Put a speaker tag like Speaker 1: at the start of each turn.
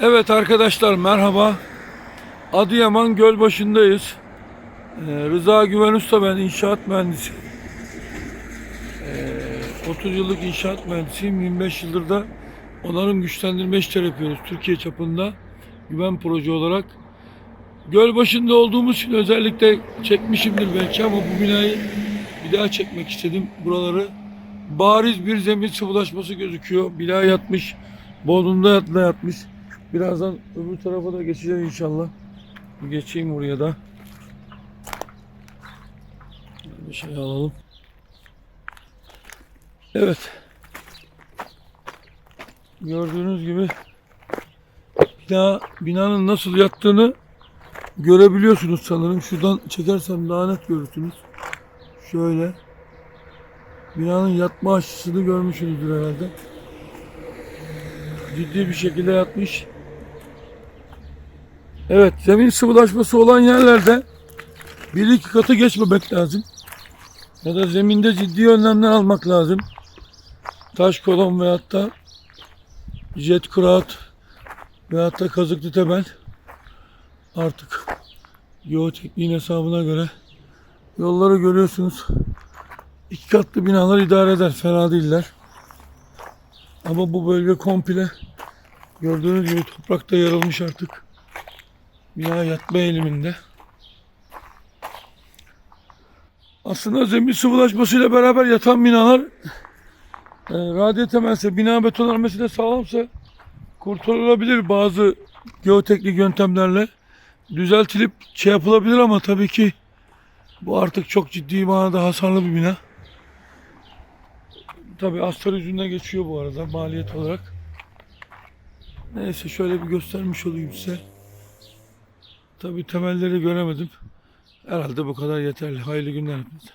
Speaker 1: Evet arkadaşlar merhaba. Adıyaman Gölbaşı'ndayız. Ee, Rıza Güven Usta ben inşaat mühendisi. Ee, 30 yıllık inşaat mühendisiyim. 25 yıldır da onarım güçlendirme işleri yapıyoruz Türkiye çapında. Güven proje olarak. Gölbaşı'nda olduğumuz için özellikle çekmişimdir belki ama bu binayı bir daha çekmek istedim. Buraları bariz bir zemin sıvılaşması gözüküyor. Bina yatmış. Bodrumda yatla yatmış. Birazdan öbür tarafa da geçeceğim inşallah. Bir geçeyim oraya da. Bir şey alalım. Evet. Gördüğünüz gibi bina, binanın nasıl yattığını görebiliyorsunuz sanırım. Şuradan çekersem daha net görürsünüz. Şöyle. Binanın yatma açısını görmüşsünüzdür herhalde. Ciddi bir şekilde yatmış. Evet, zemin sıvılaşması olan yerlerde bir iki katı geçmemek lazım. Ya da zeminde ciddi önlemler almak lazım. Taş kolon veyahut da jet kuraat veyahut da kazıklı temel artık geotekniğin hesabına göre yolları görüyorsunuz. İki katlı binalar idare eder. Fena değiller. Ama bu bölge komple gördüğünüz gibi toprakta yarılmış artık. Bina yatma eğiliminde. Aslında zemin sıvılaşmasıyla beraber yatan binalar e, radyo temelse, bina betonarmesi de sağlamsa kurtarılabilir bazı geoteknik yöntemlerle. Düzeltilip şey yapılabilir ama tabii ki bu artık çok ciddi manada hasarlı bir bina. Tabii astar yüzünden geçiyor bu arada maliyet olarak. Neyse şöyle bir göstermiş olayım size. Tabii temelleri göremedim. Herhalde bu kadar yeterli. Hayırlı günler hepinize.